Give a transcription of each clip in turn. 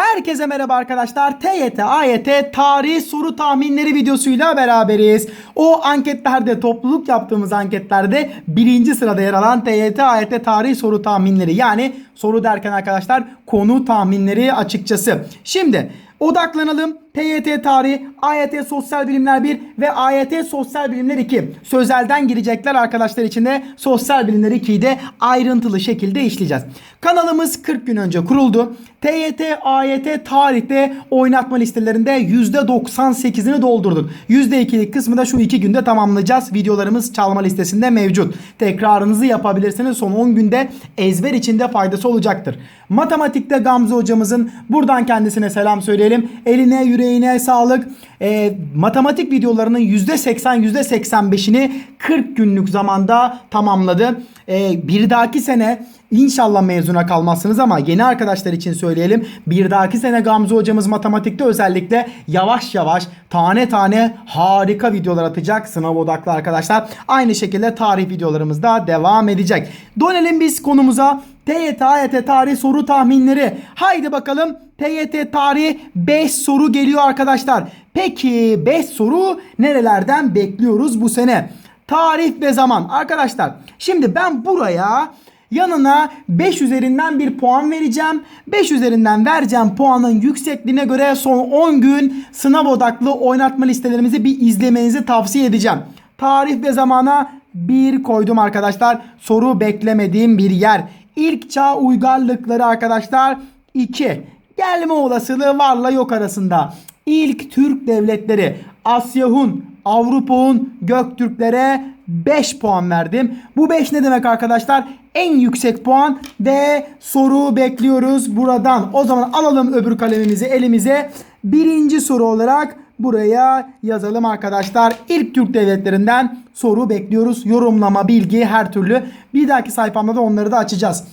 Herkese merhaba arkadaşlar. TYT, AYT tarih soru tahminleri videosuyla beraberiz. O anketlerde topluluk yaptığımız anketlerde birinci sırada yer alan TYT, AYT tarih soru tahminleri. Yani soru derken arkadaşlar konu tahminleri açıkçası. Şimdi odaklanalım. TYT tarih, AYT sosyal bilimler 1 ve AYT sosyal bilimler 2. Sözelden girecekler arkadaşlar için de sosyal bilimler 2'yi de ayrıntılı şekilde işleyeceğiz. Kanalımız 40 gün önce kuruldu. TYT, AYT tarihte oynatma listelerinde %98'ini doldurduk. %2'lik kısmı da şu 2 günde tamamlayacağız. Videolarımız çalma listesinde mevcut. Tekrarınızı yapabilirsiniz. Son 10 günde ezber içinde faydası olacaktır. Matematikte Gamze hocamızın buradan kendisine selam söyleyelim. Eline yüreğine sağlık. E, matematik videolarının %80 %85'ini 40 günlük zamanda tamamladı. E, bir dahaki sene İnşallah mezuna kalmazsınız ama yeni arkadaşlar için söyleyelim. Bir dahaki sene Gamze hocamız matematikte özellikle yavaş yavaş tane tane harika videolar atacak sınav odaklı arkadaşlar. Aynı şekilde tarih videolarımız da devam edecek. Dönelim biz konumuza. TYT, AYT tarih soru tahminleri. Haydi bakalım TYT tarih 5 soru geliyor arkadaşlar. Peki 5 soru nerelerden bekliyoruz bu sene? Tarih ve zaman. Arkadaşlar şimdi ben buraya yanına 5 üzerinden bir puan vereceğim. 5 üzerinden vereceğim puanın yüksekliğine göre son 10 gün sınav odaklı oynatma listelerimizi bir izlemenizi tavsiye edeceğim. Tarih ve zamana 1 koydum arkadaşlar. Soru beklemediğim bir yer. İlk çağ uygarlıkları arkadaşlar 2. Gelme olasılığı varla yok arasında. İlk Türk devletleri Asya Hun, Avrupa Hun, Göktürklere 5 puan verdim. Bu 5 ne demek arkadaşlar? En yüksek puan ve soru bekliyoruz buradan. O zaman alalım öbür kalemimizi elimize. Birinci soru olarak buraya yazalım arkadaşlar. İlk Türk devletlerinden soru bekliyoruz. Yorumlama, bilgi her türlü. Bir dahaki sayfamda da onları da açacağız.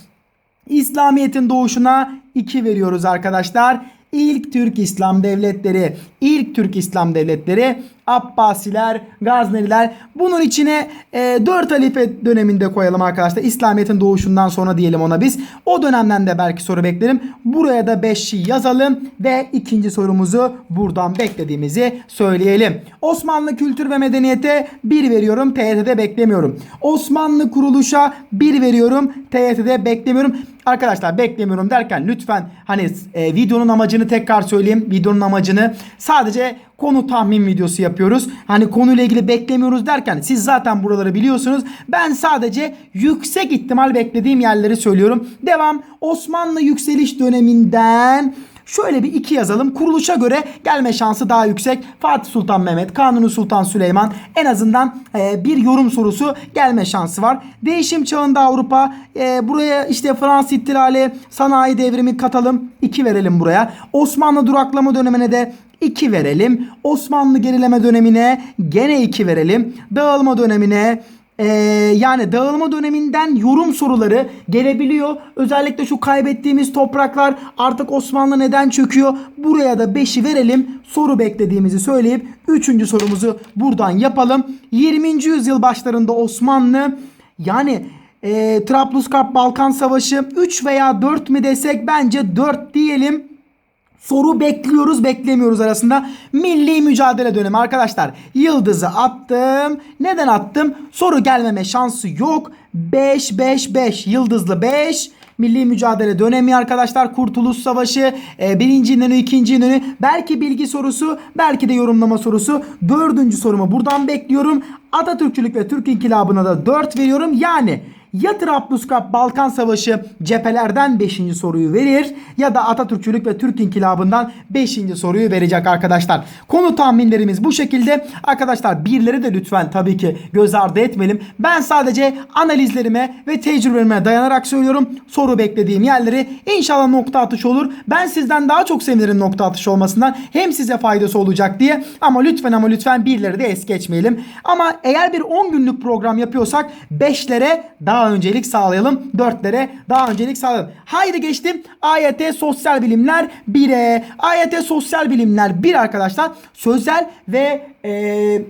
İslamiyet'in doğuşuna 2 veriyoruz arkadaşlar. İlk Türk İslam devletleri, ilk Türk İslam devletleri Abbasiler, Gazneliler. Bunun içine e, 4 halife döneminde koyalım arkadaşlar. İslamiyet'in doğuşundan sonra diyelim ona biz. O dönemden de belki soru beklerim. Buraya da 5'i yazalım ve ikinci sorumuzu buradan beklediğimizi söyleyelim. Osmanlı kültür ve medeniyete 1 veriyorum. TYT'de beklemiyorum. Osmanlı kuruluşa 1 veriyorum. TYT'de beklemiyorum. Arkadaşlar beklemiyorum derken lütfen hani e, videonun amacını tekrar söyleyeyim. Videonun amacını sadece konu tahmin videosu yapıyoruz. Hani konuyla ilgili beklemiyoruz derken siz zaten buraları biliyorsunuz. Ben sadece yüksek ihtimal beklediğim yerleri söylüyorum. Devam. Osmanlı yükseliş döneminden Şöyle bir iki yazalım. Kuruluşa göre gelme şansı daha yüksek. Fatih Sultan Mehmet, Kanuni Sultan Süleyman en azından e, bir yorum sorusu gelme şansı var. Değişim çağında Avrupa e, buraya işte Fransız ihtilali, sanayi devrimi katalım. 2 verelim buraya. Osmanlı duraklama dönemine de 2 verelim. Osmanlı gerileme dönemine gene 2 verelim. Dağılma dönemine ee, yani dağılma döneminden yorum soruları gelebiliyor. Özellikle şu kaybettiğimiz topraklar artık Osmanlı neden çöküyor? Buraya da 5'i verelim. Soru beklediğimizi söyleyip 3. sorumuzu buradan yapalım. 20. yüzyıl başlarında Osmanlı yani e, Trablusgarp Balkan Savaşı 3 veya 4 mi desek bence 4 diyelim. Soru bekliyoruz beklemiyoruz arasında. Milli mücadele dönemi arkadaşlar. Yıldızı attım. Neden attım? Soru gelmeme şansı yok. 5 5 5 yıldızlı 5. Milli mücadele dönemi arkadaşlar. Kurtuluş Savaşı. E, birinci İnönü, ikinci İnönü. Belki bilgi sorusu, belki de yorumlama sorusu. Dördüncü sorumu buradan bekliyorum. Atatürkçülük ve Türk İnkılabı'na da 4 veriyorum. Yani ya Trablusgarp Balkan Savaşı cephelerden 5. soruyu verir ya da Atatürkçülük ve Türk İnkılabı'ndan 5. soruyu verecek arkadaşlar. Konu tahminlerimiz bu şekilde. Arkadaşlar birleri de lütfen tabii ki göz ardı etmeyelim. Ben sadece analizlerime ve tecrübelerime dayanarak söylüyorum. Soru beklediğim yerleri inşallah nokta atışı olur. Ben sizden daha çok sevinirim nokta atışı olmasından. Hem size faydası olacak diye. Ama lütfen ama lütfen birleri de es geçmeyelim. Ama eğer bir 10 günlük program yapıyorsak 5'lere daha öncelik sağlayalım. 4'lere daha öncelik sağlayalım. Haydi geçtim. AYT Sosyal Bilimler 1'e. AYT Sosyal Bilimler 1 arkadaşlar. Sözel ve eee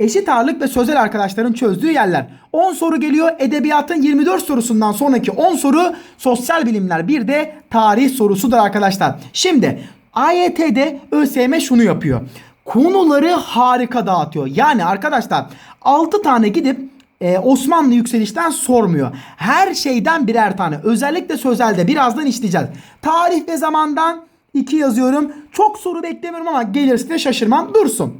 Eşit ağırlık ve sözel arkadaşların çözdüğü yerler. 10 soru geliyor. Edebiyatın 24 sorusundan sonraki 10 soru sosyal bilimler. Bir de tarih sorusudur arkadaşlar. Şimdi AYT'de ÖSYM şunu yapıyor. Konuları harika dağıtıyor. Yani arkadaşlar 6 tane gidip e, Osmanlı yükselişten sormuyor. Her şeyden birer tane. Özellikle sözelde birazdan işleyeceğiz. Tarih ve zamandan 2 yazıyorum. Çok soru beklemiyorum ama gelirse de şaşırmam. Dursun.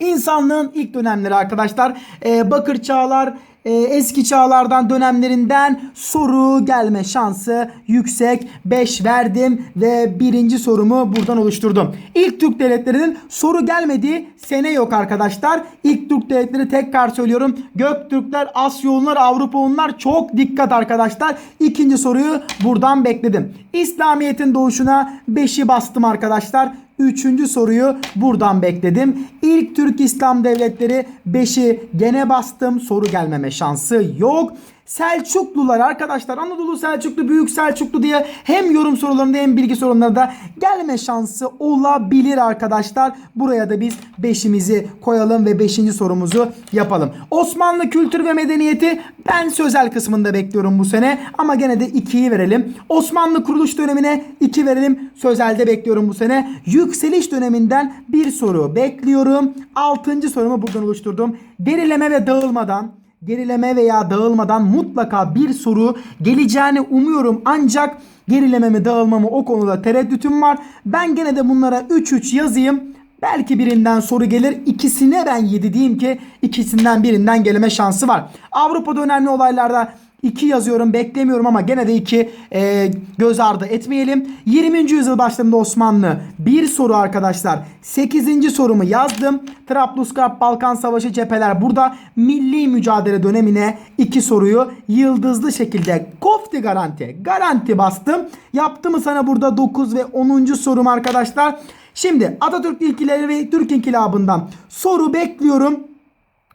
İnsanlığın ilk dönemleri arkadaşlar e, bakır çağlar e, eski çağlardan dönemlerinden soru gelme şansı yüksek 5 verdim ve birinci sorumu buradan oluşturdum. İlk Türk devletlerinin soru gelmediği sene yok arkadaşlar. İlk Türk devletleri tekrar söylüyorum. Göktürkler, Asya Hunlar, Avrupa Hunlar çok dikkat arkadaşlar. İkinci soruyu buradan bekledim. İslamiyet'in doğuşuna 5'i bastım arkadaşlar. Üçüncü soruyu buradan bekledim. İlk Türk İslam devletleri 5'i gene bastım. Soru gelmeme şansı yok. Selçuklular arkadaşlar Anadolu Selçuklu Büyük Selçuklu diye hem yorum sorularında hem bilgi sorularında gelme şansı olabilir arkadaşlar. Buraya da biz 5'imizi koyalım ve 5. sorumuzu yapalım. Osmanlı kültür ve medeniyeti ben sözel kısmında bekliyorum bu sene ama gene de 2'yi verelim. Osmanlı kuruluş dönemine 2 verelim. Sözelde bekliyorum bu sene. Yükseliş döneminden bir soru bekliyorum. 6. sorumu buradan oluşturdum. Gerileme ve dağılmadan gerileme veya dağılmadan mutlaka bir soru geleceğini umuyorum. Ancak gerilememi dağılmamı o konuda tereddütüm var. Ben gene de bunlara 3-3 yazayım. Belki birinden soru gelir. İkisine ben 7 diyeyim ki ikisinden birinden geleme şansı var. Avrupa'da önemli olaylarda 2 yazıyorum beklemiyorum ama gene de 2 e, göz ardı etmeyelim. 20. yüzyıl başlarında Osmanlı bir soru arkadaşlar. 8. sorumu yazdım. Trablusgarp Balkan Savaşı cepheler burada milli mücadele dönemine 2 soruyu yıldızlı şekilde kofti garanti garanti bastım. Yaptı mı sana burada 9 ve 10. sorum arkadaşlar. Şimdi Atatürk ilkileri ve Türk inkılabından soru bekliyorum.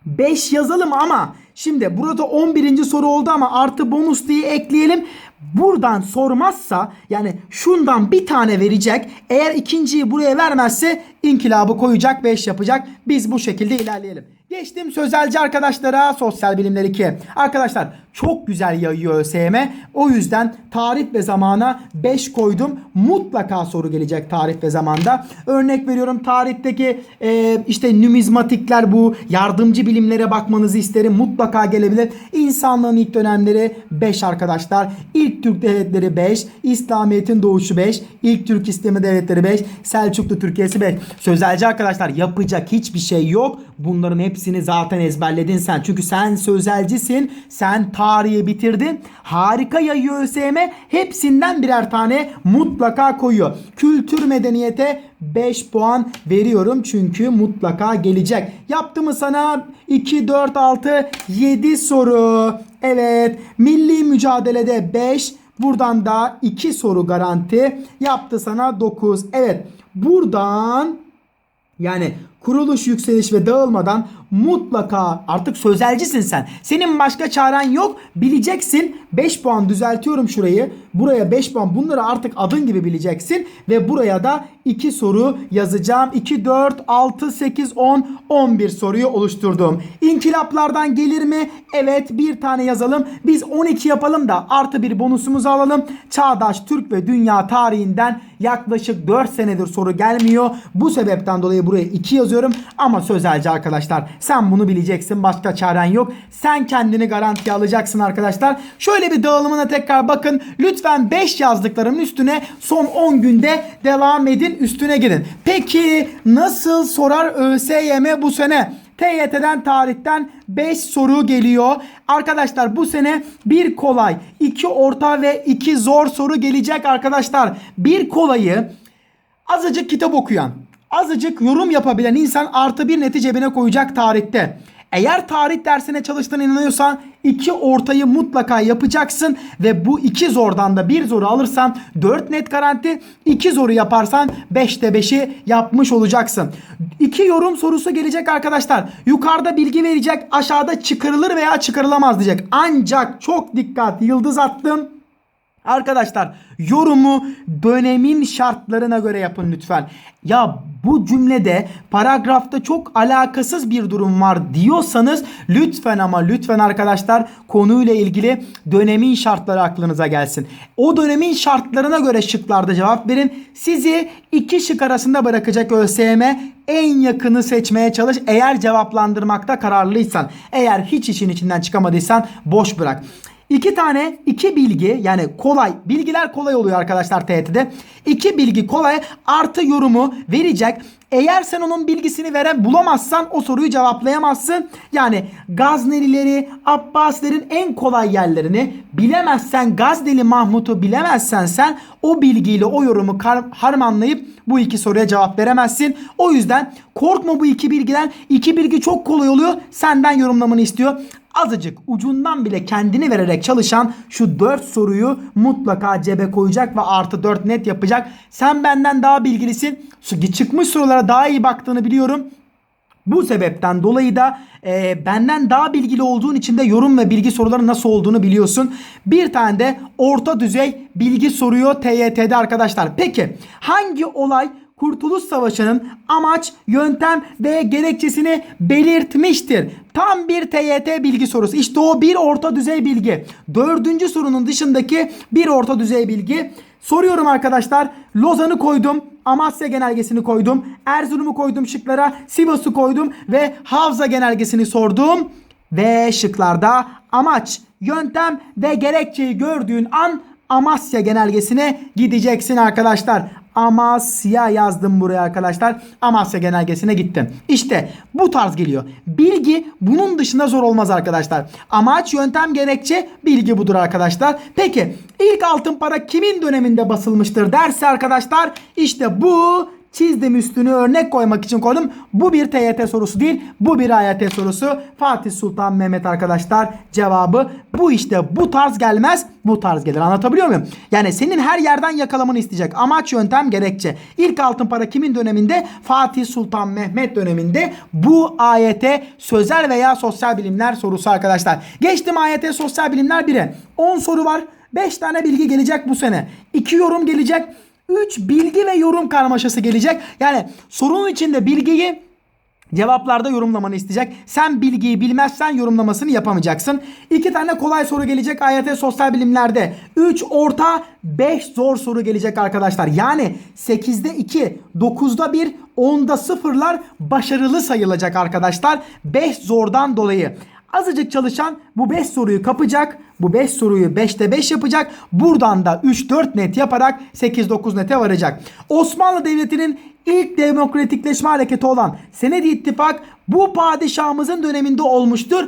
5 yazalım ama şimdi burada 11. soru oldu ama artı bonus diye ekleyelim. Buradan sormazsa yani şundan bir tane verecek. Eğer ikinciyi buraya vermezse inkılabı koyacak 5 yapacak. Biz bu şekilde ilerleyelim. Geçtim sözelci arkadaşlara sosyal bilimler 2. Arkadaşlar çok güzel yayıyor ÖSYM. O yüzden tarih ve zamana 5 koydum. Mutlaka soru gelecek tarih ve zamanda. Örnek veriyorum tarihteki e, işte numizmatikler bu yardımcı bilimlere bakmanızı isterim. Mutlaka gelebilir. İnsanlığın ilk dönemleri 5 arkadaşlar. İlk Türk devletleri 5. İslamiyet'in doğuşu 5. İlk Türk İslami devletleri 5. Selçuklu Türkiye'si 5. Sözelci arkadaşlar yapacak hiçbir şey yok. Bunların hepsini zaten ezberledin sen. Çünkü sen sözelcisin. Sen tarihi bitirdin. Harika yayıyor ÖSYM. Hepsinden birer tane mutlaka koyuyor. Kültür medeniyete 5 puan veriyorum. Çünkü mutlaka gelecek. Yaptı mı sana 2, 4, 6, 7 soru. Evet. Milli mücadelede 5. Buradan da 2 soru garanti. Yaptı sana 9. Evet. Buradan yani kuruluş, yükseliş ve dağılmadan mutlaka artık sözelcisin sen. Senin başka çaren yok. Bileceksin. 5 puan düzeltiyorum şurayı. Buraya 5 puan. Bunları artık adın gibi bileceksin. Ve buraya da 2 soru yazacağım. 2, 4, 6, 8, 10, 11 soruyu oluşturdum. İnkılaplardan gelir mi? Evet bir tane yazalım. Biz 12 yapalım da artı bir bonusumuzu alalım. Çağdaş Türk ve dünya tarihinden yaklaşık 4 senedir soru gelmiyor. Bu sebepten dolayı buraya 2 yazıyorum. Ama sözelci arkadaşlar sen bunu bileceksin. Başka çaren yok. Sen kendini garantiye alacaksın arkadaşlar. Şöyle bir dağılımına tekrar bakın. Lütfen 5 yazdıklarımın üstüne son 10 günde devam edin. Üstüne gidin. Peki nasıl sorar ÖSYM bu sene? TYT'den tarihten 5 soru geliyor. Arkadaşlar bu sene bir kolay, iki orta ve iki zor soru gelecek arkadaşlar. Bir kolayı azıcık kitap okuyan, azıcık yorum yapabilen insan artı bir neti cebine koyacak tarihte. Eğer tarih dersine çalıştığına inanıyorsan iki ortayı mutlaka yapacaksın ve bu iki zordan da bir zoru alırsan 4 net garanti, iki zoru yaparsan 5'te 5'i yapmış olacaksın. İki yorum sorusu gelecek arkadaşlar. Yukarıda bilgi verecek, aşağıda çıkarılır veya çıkarılamaz diyecek. Ancak çok dikkat yıldız attım. Arkadaşlar yorumu dönemin şartlarına göre yapın lütfen. Ya bu cümlede paragrafta çok alakasız bir durum var diyorsanız lütfen ama lütfen arkadaşlar konuyla ilgili dönemin şartları aklınıza gelsin. O dönemin şartlarına göre şıklarda cevap verin. Sizi iki şık arasında bırakacak ÖSYM en yakını seçmeye çalış. Eğer cevaplandırmakta kararlıysan, eğer hiç işin içinden çıkamadıysan boş bırak. İki tane iki bilgi yani kolay bilgiler kolay oluyor arkadaşlar TYT'de. İki bilgi kolay artı yorumu verecek. Eğer sen onun bilgisini veren bulamazsan o soruyu cevaplayamazsın. Yani Gaznelileri, Abbasilerin en kolay yerlerini bilemezsen Gazneli Mahmut'u bilemezsen sen o bilgiyle o yorumu harmanlayıp bu iki soruya cevap veremezsin. O yüzden korkma bu iki bilgiden. İki bilgi çok kolay oluyor. Senden yorumlamanı istiyor azıcık ucundan bile kendini vererek çalışan şu 4 soruyu mutlaka cebe koyacak ve artı 4 net yapacak. Sen benden daha bilgilisin. Çıkmış sorulara daha iyi baktığını biliyorum. Bu sebepten dolayı da e, benden daha bilgili olduğun için de yorum ve bilgi soruları nasıl olduğunu biliyorsun. Bir tane de orta düzey bilgi soruyor TYT'de arkadaşlar. Peki hangi olay Kurtuluş Savaşı'nın amaç, yöntem ve gerekçesini belirtmiştir. Tam bir TYT bilgi sorusu. İşte o bir orta düzey bilgi. Dördüncü sorunun dışındaki bir orta düzey bilgi. Soruyorum arkadaşlar. Lozan'ı koydum. Amasya genelgesini koydum. Erzurum'u koydum şıklara. Sivas'ı koydum ve Havza genelgesini sordum. Ve şıklarda amaç, yöntem ve gerekçeyi gördüğün an Amasya genelgesine gideceksin arkadaşlar. Amasya yazdım buraya arkadaşlar. Amasya genelgesine gittim. İşte bu tarz geliyor. Bilgi bunun dışında zor olmaz arkadaşlar. Amaç, yöntem, gerekçe bilgi budur arkadaşlar. Peki ilk altın para kimin döneminde basılmıştır derse arkadaşlar işte bu çizdim üstünü örnek koymak için koydum. Bu bir TYT sorusu değil. Bu bir AYT sorusu. Fatih Sultan Mehmet arkadaşlar cevabı bu işte bu tarz gelmez bu tarz gelir. Anlatabiliyor muyum? Yani senin her yerden yakalamanı isteyecek. Amaç, yöntem, gerekçe. İlk altın para kimin döneminde? Fatih Sultan Mehmet döneminde. Bu AYT sözel veya sosyal bilimler sorusu arkadaşlar. Geçtim AYT sosyal bilimler 1'e. 10 soru var. 5 tane bilgi gelecek bu sene. 2 yorum gelecek. 3 bilgi ve yorum karmaşası gelecek. Yani sorunun içinde bilgiyi cevaplarda yorumlamanı isteyecek. Sen bilgiyi bilmezsen yorumlamasını yapamayacaksın. 2 tane kolay soru gelecek AYT sosyal bilimlerde. 3 orta 5 zor soru gelecek arkadaşlar. Yani 8'de 2, 9'da 1, 10'da 0'lar başarılı sayılacak arkadaşlar. 5 zordan dolayı. Azıcık çalışan bu 5 soruyu kapacak. Bu 5 soruyu 5'te 5 yapacak. Buradan da 3-4 net yaparak 8-9 nete varacak. Osmanlı Devleti'nin ilk demokratikleşme hareketi olan Senedi İttifak bu padişahımızın döneminde olmuştur.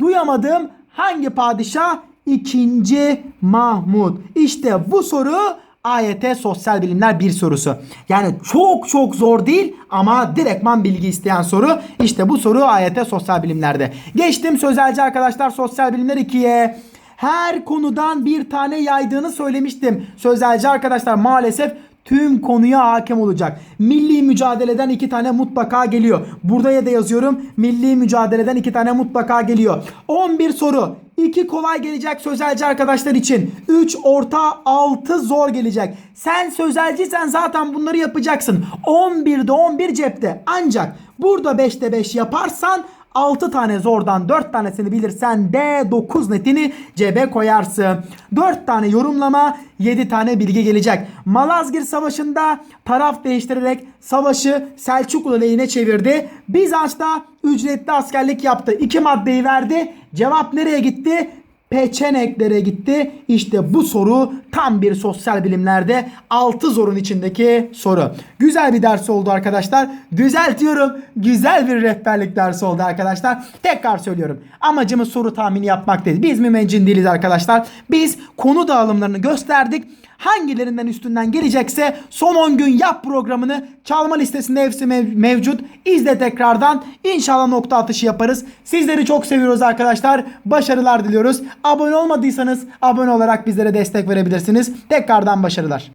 Duyamadığım hangi padişah? İkinci Mahmut. İşte bu soru AYT Sosyal Bilimler bir sorusu. Yani çok çok zor değil ama direktman bilgi isteyen soru. İşte bu soru AYT Sosyal Bilimlerde. Geçtim sözelci arkadaşlar Sosyal Bilimler 2'ye. Her konudan bir tane yaydığını söylemiştim. Sözelci arkadaşlar maalesef tüm konuya hakim olacak. Milli mücadeleden iki tane mutlaka geliyor. Burada ya da yazıyorum. Milli mücadeleden iki tane mutlaka geliyor. 11 soru. 2 kolay gelecek sözelci arkadaşlar için. 3 orta 6 zor gelecek. Sen sözelciysen zaten bunları yapacaksın. 11'de 11 cepte. Ancak burada 5'te 5 yaparsan 6 tane zordan 4 tanesini bilirsen de 9 netini cebe koyarsın. 4 tane yorumlama 7 tane bilgi gelecek. Malazgirt Savaşı'nda taraf değiştirerek savaşı Selçuklu lehine çevirdi. Bizans'ta ücretli askerlik yaptı. 2 maddeyi verdi. Cevap nereye gitti? Peçeneklere gitti. İşte bu soru tam bir sosyal bilimlerde 6 zorun içindeki soru. Güzel bir ders oldu arkadaşlar. Düzeltiyorum. Güzel bir rehberlik dersi oldu arkadaşlar. Tekrar söylüyorum. Amacımız soru tahmini yapmak değil. Biz mümencin değiliz arkadaşlar. Biz konu dağılımlarını gösterdik. Hangilerinden üstünden gelecekse son 10 gün yap programını çalma listesinde hepsi mev- mevcut. İzle tekrardan. İnşallah nokta atışı yaparız. Sizleri çok seviyoruz arkadaşlar. Başarılar diliyoruz. Abone olmadıysanız abone olarak bizlere destek verebilirsiniz. Tekrardan başarılar.